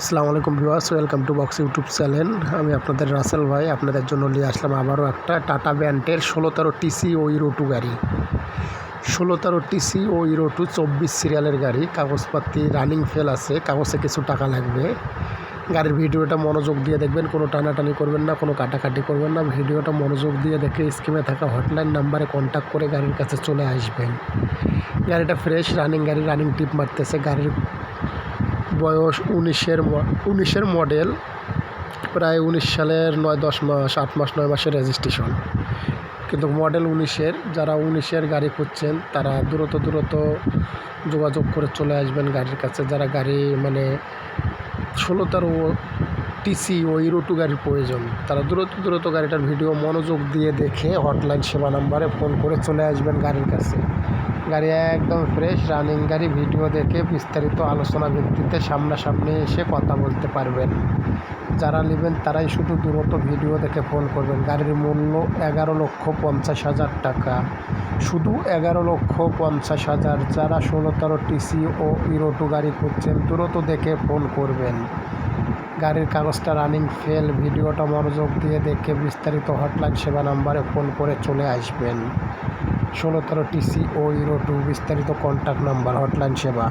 আসসালামু আলাইকুম viewers, welcome to box YouTube channel. আমি আপনাদের রাসেল ভাই, আপনাদের জন্য নিয়ে আসলাম আবারও একটা টাটা ব্যান্ডের ষোলো তেরো টিসি ও ইরো টু গাড়ি। ষোলো তেরো টিসি ও ইরো টু চব্বিশ সিরিয়ালের গাড়ি, কাগজপাতি, রানিং ফেল আছে, কাগজে কিছু টাকা লাগবে। গাড়ির ভিডিওটা মনোযোগ দিয়ে দেখবেন, কোনো টানাটানি করবেন না, কোনো কাটাকাটি করবেন না। ভিডিওটা মনোযোগ দিয়ে দেখে স্কিমে থাকা হটলাইন নাম্বারে কন্ট্যাক্ট করে গাড়ির কাছে চলে আসবেন। গাড়িটা ফ্রেশ রানিং গাড়ি রানিং টিপ মারতেছে, গাড়ির বয়স উনিশের উনিশের মডেল, প্রায় উনিশ সালের নয় দশ মাস, আট মাস, নয় মাসের রেজিস্ট্রেশন কিন্তু মডেল উনিশের, যারা উনিশের গাড়ি খুঁজছেন, তারা দ্রুত দ্রুত যোগাযোগ করে চলে আসবেন গাড়ির কাছে। যারা গাড়ি মানে ষোলো তেরো টিসি ও ইরো টু গাড়ির প্রয়োজন। তারা দ্রুত দ্রুত গাড়িটার ভিডিও মনোযোগ দিয়ে দেখে হটলাইন সেবা নাম্বারে ফোন করে চলে আসবেন গাড়ির কাছে। গাড়ি একদম ফ্রেশ রানিং গাড়ি, ভিডিও দেখে বিস্তারিত আলোচনা ভিত্তিতে সামনাসামনি এসে কথা বলতে পারবেন। যারা নেবেন তারাই শুধু দ্রুত ভিডিও দেখে ফোন করবেন। গাড়ির মূল্য এগারো লক্ষ পঞ্চাশ হাজার টাকা। শুধু এগারো লক্ষ পঞ্চাশ হাজার যারা ষোলো তেরো টিসি ও ইরোটু গাড়ি খুঁজছেন, দ্রুত দেখে ফোন করবেন। গাড়ির কাগজটা রানিং ফেল ভিডিওটা মনোযোগ দিয়ে দেখে বিস্তারিত হটলাইন সেবা নাম্বারে ফোন করে চলে আসবেন। ষোলো তেরো টিসি ও ইরো টু বিস্তারিত কন্ট্যাক্ট নাম্বার হটলাইন সেবা।